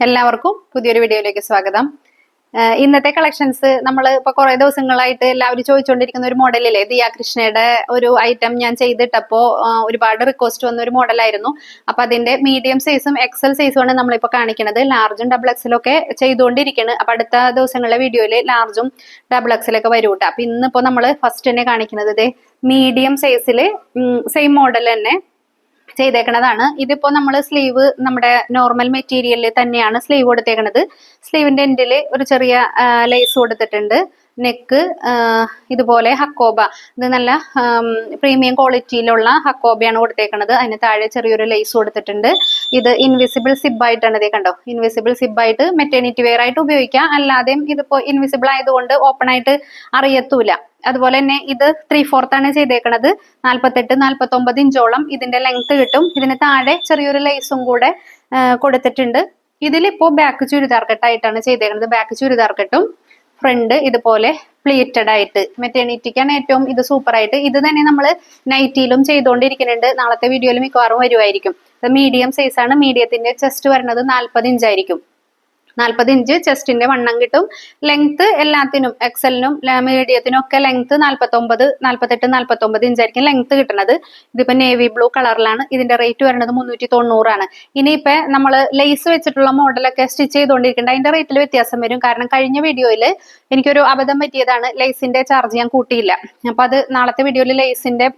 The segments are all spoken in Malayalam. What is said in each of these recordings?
എല്ലാവർക്കും പുതിയൊരു വീഡിയോയിലേക്ക് സ്വാഗതം. ഇന്നത്തെ കളക്ഷൻസ് നമ്മൾ ഇപ്പൊ കുറെ ദിവസങ്ങളായിട്ട് എല്ലാവരും ചോദിച്ചുകൊണ്ടിരിക്കുന്ന ഒരു മോഡലില്ലേ? ദിയ കൃഷ്ണയുടെ ഒരു ഐറ്റം ഞാൻ ചെയ്തിട്ടപ്പോ ഒരുപാട് റിക്വസ്റ്റ് വന്ന ഒരു മോഡലായിരുന്നു. അപ്പൊ അതിന്റെ മീഡിയം സൈസും എക്സൽ സൈസും ആണ് നമ്മളിപ്പോ കാണിക്കുന്നത് ലാർജും ഡബിൾ എക്സലും ഒക്കെ ചെയ്തുകൊണ്ടിരിക്കുന്നത് അപ്പൊ അടുത്ത ദിവസങ്ങളിലെ വീഡിയോയിൽ ലാർജും ഡബിൾ എക്സലൊക്കെ വരും കേട്ടോ അപ്പൊ ഇന്നിപ്പോ നമ്മൾ ഫസ്റ്റ് തന്നെ കാണിക്കുന്നത് മീഡിയം സൈസിൽ സെയിം മോഡൽ തന്നെ. ചെയ്തേക്കണതാണ്. ഇതിപ്പോ നമ്മൾ സ്ലീവ് നമ്മുടെ നോർമൽ മെറ്റീരിയലിൽ തന്നെയാണ് സ്ലീവ് കൊടുത്തേക്കണത്. സ്ലീവിന്റെ എൻഡിൽ ഒരു ചെറിയ ലേസ് കൊടുത്തിട്ടുണ്ട്. നെക്ക് ഇതുപോലെ ഹക്കോബ. ഇത് നല്ല പ്രീമിയം ക്വാളിറ്റിയിലുള്ള ഹക്കോബയാണ് കൊടുത്തേക്കുന്നത് അതിന് താഴെ ചെറിയൊരു ലേസ് കൊടുത്തിട്ടുണ്ട്. ഇത് ഇൻവിസിബിൾ സിബ്ബായിട്ടാണ് ഇതേ കണ്ടോ? ഇൻവിസിബിൾ സിബ്ബായിട്ട് മെറ്റേണിറ്റി വെയർ ആയിട്ട് ഉപയോഗിക്കാം. അല്ലാതെയും ഇതിപ്പോ ഇൻവിസിബിൾ ആയതുകൊണ്ട് ഓപ്പൺ ആയിട്ട് അറിയത്തൂല. അതുപോലെ തന്നെ ഇത് ത്രീ ആണ് ചെയ്തേക്കണത്. നാല്പത്തെട്ട് നാല്പത്തി ഒമ്പത് ഇഞ്ചോളം ഇതിന്റെ ലെങ്ത് കിട്ടും. ഇതിന് താഴെ ചെറിയൊരു ലേസും കൂടെ കൊടുത്തിട്ടുണ്ട്. ഇതിലിപ്പോ ബാക്ക് ചുരിദാർ കെട്ടായിട്ടാണ് ചെയ്തേക്കുന്നത് ബാക്ക് ചുരിദാർ കെട്ടും. ഫ്രണ്ട് ഇതുപോലെ പ്ലീറ്റഡ് ആയിട്ട് മെറ്റേണിറ്റിക്കാണ് ഏറ്റവും ഇത് സൂപ്പർ ആയിട്ട്. ഇത് തന്നെ നമ്മൾ നൈറ്റിയിലും ചെയ്തുകൊണ്ടിരിക്കുന്നുണ്ട് നാളത്തെ വീഡിയോയിൽ മിക്കവാറും വരുമായിരിക്കും ഇത് മീഡിയം സൈസ് ആണ്. മീഡിയത്തിന്റെ ചെസ്റ്റ് വരുന്നത് നാൽപ്പത് ഇഞ്ചായിരിക്കും നാൽപ്പത് ഇഞ്ച് ചെസ്റ്റിന്റെ വണ്ണം കിട്ടും. ലെങ്ത് എല്ലാത്തിനും എക്സലിനും മീഡിയത്തിനും ഒക്കെ ലെങ്ത് നാൽപ്പത്തൊമ്പത് നാൽപ്പത്തെട്ട് നാൽപ്പത്തൊമ്പത് ഇഞ്ചായിരിക്കും ലെങ്ത് കിട്ടുന്നത്. ഇതിപ്പോ നേവി ബ്ലൂ കളറിലാണ് ഇതിന്റെ റേറ്റ് വരുന്നത് മുന്നൂറ്റി തൊണ്ണൂറാണ് ഇനിയിപ്പോ നമ്മൾ ലേസ് വെച്ചിട്ടുള്ള മോഡലൊക്കെ സ്റ്റിച്ച് ചെയ്തുകൊണ്ടിരിക്കേണ്ട അതിന്റെ റേറ്റിൽ വ്യത്യാസം വരും. കാരണം കഴിഞ്ഞ വീഡിയോയിൽ എനിക്കൊരു അബദ്ധം പറ്റിയതാണ്. ലേസിന്റെ ചാർജ് ഞാൻ കൂട്ടിയില്ല. അപ്പൊ അത് നാളത്തെ വീഡിയോയിൽ ലേസിന്റെ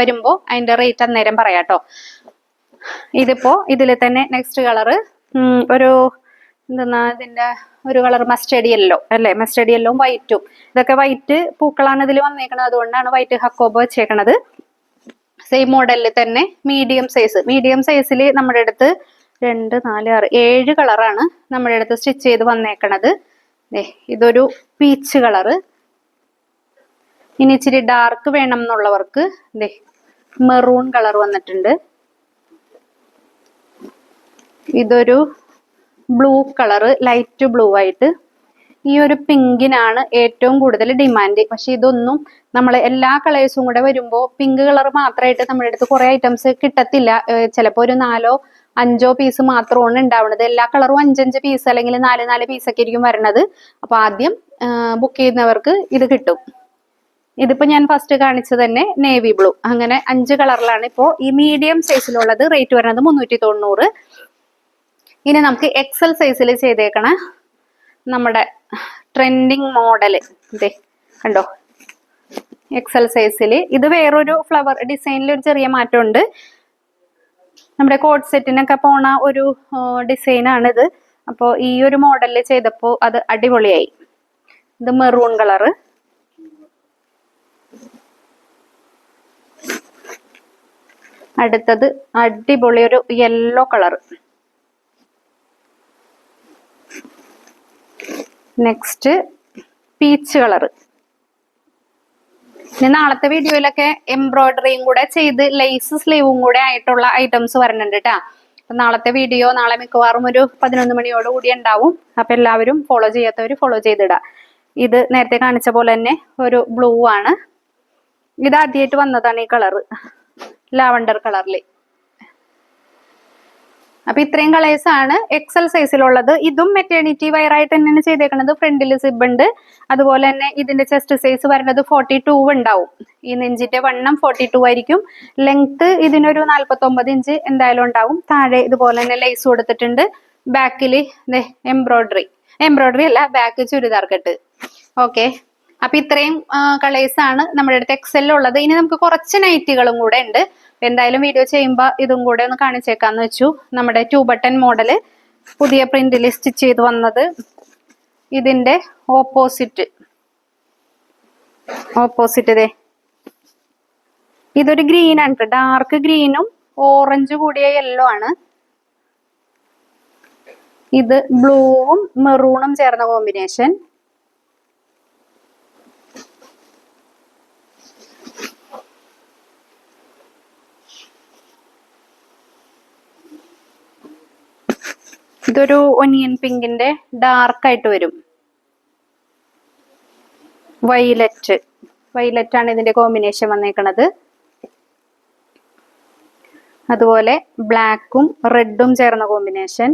വരുമ്പോൾ അതിന്റെ റേറ്റ് അന്നേരം പറയാട്ടോ. ഇതിപ്പോ ഇതിൽ തന്നെ നെക്സ്റ്റ് കളറ് ഒരു എന്തെന്നാ ഇതിന്റെ ഒരു കളർ മസ്റ്റേഡ് യെല്ലോ അല്ലേ? മസ്റ്റേഡ് യെല്ലോവും വൈറ്റും ഇതൊക്കെ വൈറ്റ് പൂക്കളാണ് ഇതിൽ വന്നേക്കുന്നത് അതുകൊണ്ടാണ് വൈറ്റ് ഹക്കോബ് വെച്ചേക്കണത്. സെയിം മോഡലിൽ തന്നെ മീഡിയം സൈസ് മീഡിയം സൈസിൽ നമ്മുടെ അടുത്ത് രണ്ട് നാല് ആറ് ഏഴ് കളറാണ് നമ്മുടെ അടുത്ത് സ്റ്റിച്ച് ചെയ്ത് വന്നേക്കണത്. ഇതൊരു പീച്ച് കളറ് ഇനി ഇച്ചിരി ഡാർക്ക് വേണം എന്നുള്ളവർക്ക് ദേ മെറൂൺ കളർ വന്നിട്ടുണ്ട്. ഇതൊരു ബ്ലൂ കളർ ലൈറ്റ് ബ്ലൂ ആയിട്ട് ഈ ഒരു പിങ്കിനാണ് ഏറ്റവും കൂടുതൽ ഡിമാൻഡ് പക്ഷെ ഇതൊന്നും നമ്മൾ എല്ലാ കളേഴ്സും കൂടെ വരുമ്പോൾ പിങ്ക് കളർ മാത്രമായിട്ട് നമ്മുടെ അടുത്ത് കുറെ ഐറ്റംസ് കിട്ടത്തില്ല. ചിലപ്പോൾ ഒരു നാലോ അഞ്ചോ പീസ് മാത്രമാണ് ഉണ്ടാവുന്നത് എല്ലാ കളറും അഞ്ചഞ്ച് പീസ് അല്ലെങ്കിൽ നാല് നാല് പീസ് ഒക്കെ ആയിരിക്കും വരണത്. അപ്പൊ ആദ്യം ബുക്ക് ചെയ്യുന്നവർക്ക് ഇത് കിട്ടും. ഇതിപ്പോ ഞാൻ ഫസ്റ്റ് കാണിച്ചത് തന്നെ നേവി ബ്ലൂ അങ്ങനെ അഞ്ച് കളറിലാണ് ഇപ്പോ ഈ മീഡിയം സൈസിലുള്ളത് റേറ്റ് വരുന്നത് മുന്നൂറ്റി തൊണ്ണൂറ്. ഇനി നമുക്ക് എക്സൽ സൈസിൽ ചെയ്തേക്കണ നമ്മുടെ ട്രെൻഡിങ് മോഡൽ ഇതേ കണ്ടോ? എക്സൽ സൈസിൽ ഇത് വേറൊരു ഫ്ലവർ ഡിസൈനിൽ ഒരു ചെറിയ മാറ്റമുണ്ട്. നമ്മുടെ കോഡ് സെറ്റിനൊക്കെ പോണ ഒരു ഡിസൈനാണിത് അപ്പോൾ ഈ ഒരു മോഡലിൽ ചെയ്തപ്പോൾ അത് അടിപൊളിയായി. ഇത് മെറൂൺ കളറ് അടുത്തത് അടിപൊളി ഒരു yellow colour next peach colour ഇനി നാളത്തെ വീഡിയോയിലൊക്കെ എംബ്രോയിഡറിയും കൂടെ ചെയ്ത് ലേസ് സ്ലീവും കൂടെ ആയിട്ടുള്ള ഐറ്റംസ് വരുന്നുണ്ട് കേട്ടാ അപ്പൊ നാളത്തെ വീഡിയോ നാളെ മിക്കവാറും ഒരു പതിനൊന്ന് മണിയോട് കൂടി ഉണ്ടാവും. അപ്പൊ എല്ലാവരും ഫോളോ ചെയ്യാത്തവർ ഫോളോ ചെയ്തിടാം ഇത് നേരത്തെ കാണിച്ച പോലെ തന്നെ ഒരു ബ്ലൂ ആണ്. ഇത് ആദ്യമായിട്ട് വന്നതാണ് ഈ കളറ് ലാവണ്ടർ കളറിൽ അപ്പൊ ഇത്രയും കളേഴ്സ് ആണ് എക്സൽ സൈസിലുള്ളത് ഇതും മെറ്റേണിറ്റി വയർ ആയിട്ട് തന്നെയാണ് ചെയ്തേക്കുന്നത് ഫ്രണ്ടിൽ സിബ് ഉണ്ട്. അതുപോലെ തന്നെ ഇതിന്റെ ചെസ്റ്റ് സൈസ് വരുന്നത് ഫോർട്ടി ടു ഉണ്ടാവും. ഈ നെഞ്ചിന്റെ വണ്ണം ഫോർട്ടി ടു ആയിരിക്കും. ലെങ്ത് ഇതിനൊരു നാല്പത്തി ഇഞ്ച് എന്തായാലും ഉണ്ടാവും. താഴെ ഇതുപോലെ തന്നെ ലേസ് കൊടുത്തിട്ടുണ്ട്. ബാക്കിൽ എംബ്രോയിഡറി എംബ്രോയിഡറി അല്ല ബാക്ക് ചുരിദാർ കെട്ട്. ഓക്കെ അപ്പൊ ഇത്രയും കളേഴ്സ് ആണ് നമ്മുടെ അടുത്ത് എക്സലിൽ ഉള്ളത് ഇനി നമുക്ക് കുറച്ച് നൈറ്റുകളും കൂടെ ഉണ്ട്. എന്തായാലും വീഡിയോ ചെയ്യുമ്പോൾ ഇതും കൂടെ ഒന്ന് കാണിച്ചേക്കാന്ന് വെച്ചു. നമ്മുടെ ടു ബട്ടൺ മോഡൽ പുതിയ പ്രിന്റിൽ സ്റ്റിച്ച് ചെയ്ത് വന്നത് ഇതിന്റെ ഓപ്പോസിറ്റ് ഓപ്പോസിറ്റ് ഇതേ ഇതൊരു ഗ്രീൻ ആണ് ഡാർക്ക് ഗ്രീനും ഓറഞ്ച് കൂടിയ യെല്ലോ ആണ്. ഇത് ബ്ലൂവും മെറൂണും ചേർന്ന കോമ്പിനേഷൻ ഇതൊരു ഒനിയൻ പിങ്കിന്റെ ഡാർക്ക് ആയിട്ട് വരും. വൈലറ്റ് വൈലറ്റ് ആണ് ഇതിന്റെ കോമ്പിനേഷൻ വന്നേക്കണത്. അതുപോലെ ബ്ലാക്കും റെഡും ചേർന്ന കോമ്പിനേഷൻ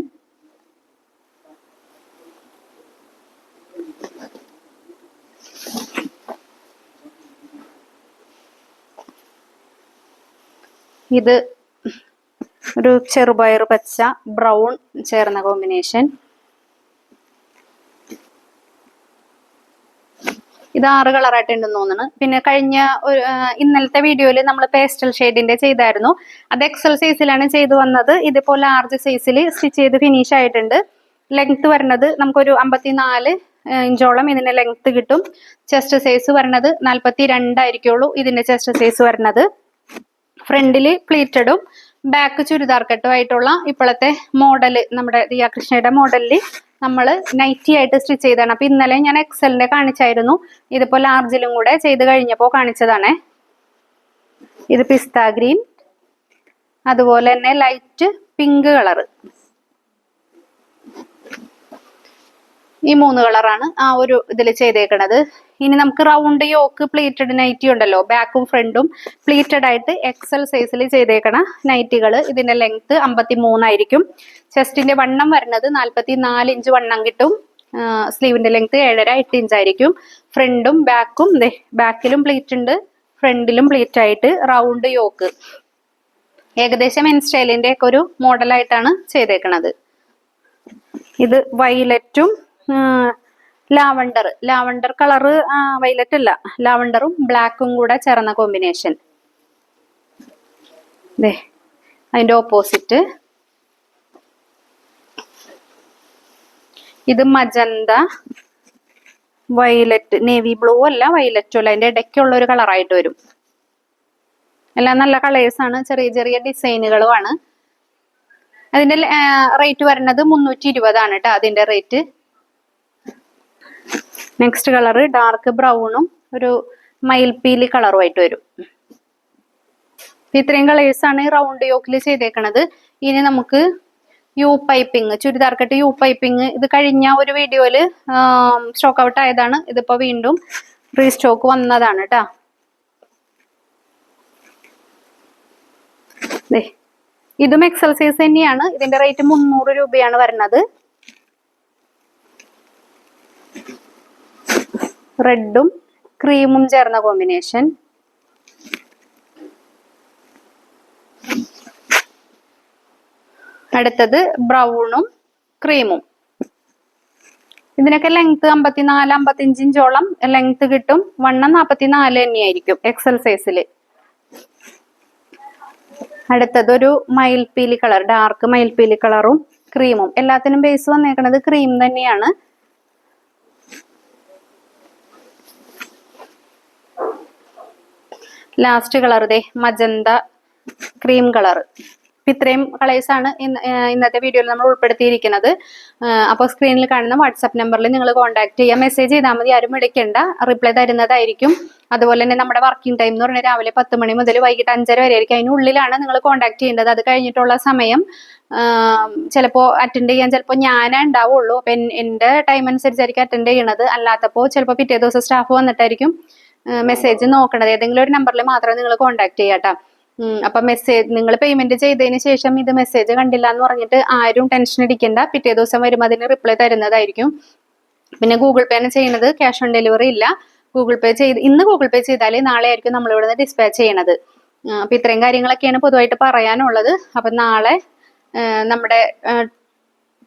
ഇത് ഒരു ചെറുപയർ പച്ച ബ്രൗൺ ചേർന്ന കോമ്പിനേഷൻ ഇത് ആറ് കളറായിട്ടുണ്ടെന്ന് തോന്നുന്നു. പിന്നെ കഴിഞ്ഞ ഇന്നലത്തെ വീഡിയോയിൽ നമ്മൾ പേസ്റ്റൽ ഷെയ്ഡിന്റെ ചെയ്തായിരുന്നു. അത് എക്സൽ സൈസിലാണ് ചെയ്തു വന്നത്. ഇതിപ്പോൾ ലാർജ് സൈസിൽ സ്റ്റിച്ച് ചെയ്ത് ഫിനിഷ് ആയിട്ടുണ്ട്. ലെങ്ത് വരുന്നത് നമുക്കൊരു അമ്പത്തിനാല് ഇഞ്ചോളം ഇതിന്റെ ലെങ്ത് കിട്ടും. ചെസ്റ്റ് സൈസ് വരുന്നത് നാൽപ്പത്തി രണ്ടായിരിക്കുള്ളൂ ഇതിന്റെ ചെസ്റ്റ് സൈസ് വരുന്നത് ഫ്രണ്ടിൽ പ്ലീറ്റഡും ബാക്ക് ചുരിദാർ കെട്ടുമായിട്ടുള്ള ഇപ്പോഴത്തെ മോഡൽ നമ്മുടെ ദിയാകൃഷ്ണയുടെ മോഡലിൽ നമ്മൾ നൈറ്റി ആയിട്ട് സ്റ്റിച്ച് ചെയ്തതാണ്. അപ്പൊ ഇന്നലെ ഞാൻ എക്സലിന്റെ കാണിച്ചായിരുന്നു. ഇതിപ്പോ ലാർജിലും കൂടെ ചെയ്ത് കഴിഞ്ഞപ്പോൾ കാണിച്ചതാണ്. ഇത് പിസ്ത ഗ്രീൻ. അതുപോലെ തന്നെ ലൈറ്റ് പിങ്ക് കളറ്. ഈ മൂന്ന് കളറാണ് ആ ഒരു ഇതിൽ ചെയ്തേക്കണത്. ഇനി നമുക്ക് റൗണ്ട് യോക്ക് പ്ലീറ്റഡ് നൈറ്റി ഉണ്ടല്ലോ ബാക്കും ഫ്രണ്ടും പ്ലീറ്റഡ് ആയിട്ട് എക്സൽ സൈസിൽ ചെയ്തേക്കണ നൈറ്റികൾ ഇതിന്റെ ലെങ്ത് അമ്പത്തി മൂന്നായിരിക്കും ചെസ്റ്റിന്റെ വണ്ണം വരുന്നത് നാൽപ്പത്തി നാല് ഇഞ്ച് വണ്ണം കിട്ടും. സ്ലീവിന്റെ ലെങ്ത് ഏഴര എട്ട് ഇഞ്ച് ആയിരിക്കും. ഫ്രണ്ടും ബാക്കും ബാക്കിലും പ്ലീറ്റ് ഉണ്ട് ഫ്രണ്ടിലും പ്ലീറ്റ് ആയിട്ട് റൗണ്ട് യോക്ക് ഏകദേശം എൻ സ്റ്റൈലിന്റെ ഒക്കെ ഒരു മോഡലായിട്ടാണ് ചെയ്തേക്കണത്. ഇത് വൈലറ്റും ലാവണ്ടർ. ലാവണ്ടർ കളറ് വൈലറ്റ് അല്ല. ലാവണ്ടറും ബ്ലാക്കും കൂടെ ചേർന്ന കോമ്പിനേഷൻ ദേ അതിന്റെ ഓപ്പോസിറ്റ് ഇത് മജന്ത വൈലറ്റ് നേവി ബ്ലൂ അല്ല വൈലറ്റും അല്ല അതിന്റെ ഇടയ്ക്കുള്ള ഒരു കളറായിട്ട് വരും. എല്ലാം നല്ല കളേഴ്സ് ആണ്. ചെറിയ ചെറിയ ഡിസൈനുകളുമാണ് അതിന്റെ റേറ്റ് വരുന്നത് മുന്നൂറ്റി ഇരുപതാണ് കേട്ടോ അതിന്റെ റേറ്റ് നെക്സ്റ്റ് കളർ ഡാർക്ക് ബ്രൗണും ഒരു മയിൽപ്പീലി കളറുമായിട്ട് വരും. ഇത്രയും കളേഴ്സ് ആണ് റൗണ്ട് യോക്കിൽ ചെയ്തേക്കണത്. ഇനി നമുക്ക് യു പൈപ്പിംഗ് ചുരിദാർക്കട്ട് യു പൈപ്പിംഗ് ഇത് കഴിഞ്ഞ ഒരു വീഡിയോയിൽ സ്റ്റോക്ക് ഔട്ട് ആയതാണ്. ഇതിപ്പോ വീണ്ടും റീസ്റ്റോക്ക് വന്നതാണ് കേട്ടാ ഇതും എക്സൽ സൈസ് തന്നെയാണ്. ഇതിന്റെ റേറ്റ് മുന്നൂറ് രൂപയാണ് വരുന്നത്. റെഡും ക്രീമും ചേർന്ന കോമ്പിനേഷൻ. അടുത്തത് ബ്രൗണും ക്രീമും. ഇതിനൊക്കെ ലെങ്ത് അമ്പത്തിനാല് അമ്പത്തിയഞ്ച് ഇഞ്ചോളം ലെങ്ത് കിട്ടും. വണ്ണം നാപ്പത്തിനാല് തന്നെയായിരിക്കും എക്സൽ സൈസിൽ അടുത്തത് ഒരു മയിൽപ്പീലി കളർ ഡാർക്ക് മയിൽപ്പീലി കളറും ക്രീമും എല്ലാത്തിനും ബേസ് വന്നേക്കണത് ക്രീം തന്നെയാണ്. ലാസ്റ്റ് കളർ ദേ മജന്ത ക്രീം കളർ ഇത്രയും കളേഴ്സാണ് ഇന്നത്തെ വീഡിയോയിൽ നമ്മൾ ഉൾപ്പെടുത്തിയിരിക്കുന്നത്. അപ്പോൾ സ്ക്രീനിൽ കാണുന്ന വാട്സാപ്പ് നമ്പറിൽ നിങ്ങൾ കോൺടാക്ട് ചെയ്യുക മെസ്സേജ് ചെയ്താൽ മതി ആരും വിളിക്കേണ്ട. റിപ്ലൈ തരുന്നതായിരിക്കും. അതുപോലെ തന്നെ നമ്മുടെ വർക്കിംഗ് ടൈം എന്ന് പറഞ്ഞാൽ രാവിലെ പത്ത് മണി മുതൽ വൈകിട്ട് അഞ്ചര വരെ ആയിരിക്കും അതിനുള്ളിലാണ് നിങ്ങൾ കോൺടാക്ട് ചെയ്യേണ്ടത്. അത് കഴിഞ്ഞിട്ടുള്ള സമയം ചിലപ്പോൾ അറ്റൻഡ് ചെയ്യാൻ ചിലപ്പോൾ ഞാനേ ഉണ്ടാവുള്ളൂ. അപ്പം എന്റെ ടൈം അനുസരിച്ചായിരിക്കും അറ്റൻഡ് ചെയ്യണത്. അല്ലാത്തപ്പോൾ ചിലപ്പോൾ പിറ്റേ ദിവസം സ്റ്റാഫ് വന്നിട്ടായിരിക്കും. മെസ്സേജ് നോക്കണത്. ഏതെങ്കിലും ഒരു നമ്പറിൽ മാത്രമേ നിങ്ങൾ കോൺടാക്ട് ചെയ്യാട്ടോ അപ്പൊ മെസ്സേജ് നിങ്ങൾ പേയ്മെന്റ് ചെയ്തതിന് ശേഷം ഇത് മെസ്സേജ് കണ്ടില്ല എന്ന് പറഞ്ഞിട്ട് ആരും ടെൻഷൻ അടിക്കണ്ട. പിറ്റേ ദിവസം വരുമ്പോൾ അതിന് റിപ്ലൈ തരുന്നതായിരിക്കും. പിന്നെ ഗൂഗിൾ പേ ആണ് ചെയ്യുന്നത് ക്യാഷ് ഓൺ ഡെലിവറി ഇല്ല. ഗൂഗിൾ പേ ചെയ്ത് ഇന്ന് ഗൂഗിൾ പേ ചെയ്താലേ നാളെ ആയിരിക്കും നമ്മൾ ഇവിടുന്ന് ഡിസ്പാച്ച് ചെയ്യണത്. അപ്പൊ ഇത്രയും കാര്യങ്ങളൊക്കെയാണ് പൊതുവായിട്ട് പറയാനുള്ളത്. അപ്പൊ നാളെ നമ്മുടെ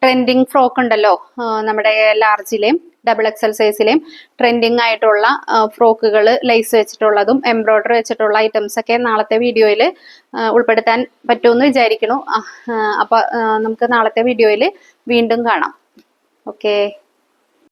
ട്രെൻഡിങ് ഫ്രോക്ക് ഉണ്ടല്ലോ നമ്മുടെ ലാർജിലെയും ഡബിൾ എക്സൽ സൈസിലെയും ട്രെൻഡിങ് ആയിട്ടുള്ള ഫ്രോക്കുകൾ ലൈസ് വെച്ചിട്ടുള്ളതും എംബ്രോയ്ഡറി വെച്ചിട്ടുള്ള ഐറ്റംസ് ഒക്കെ നാളത്തെ വീഡിയോയിൽ ഉൾപ്പെടുത്താൻ പറ്റുമെന്ന് വിചാരിക്കുന്നു. ആ, ആ, അപ്പൊ നമുക്ക് നാളത്തെ വീഡിയോയിൽ വീണ്ടും കാണാം. ഓക്കേ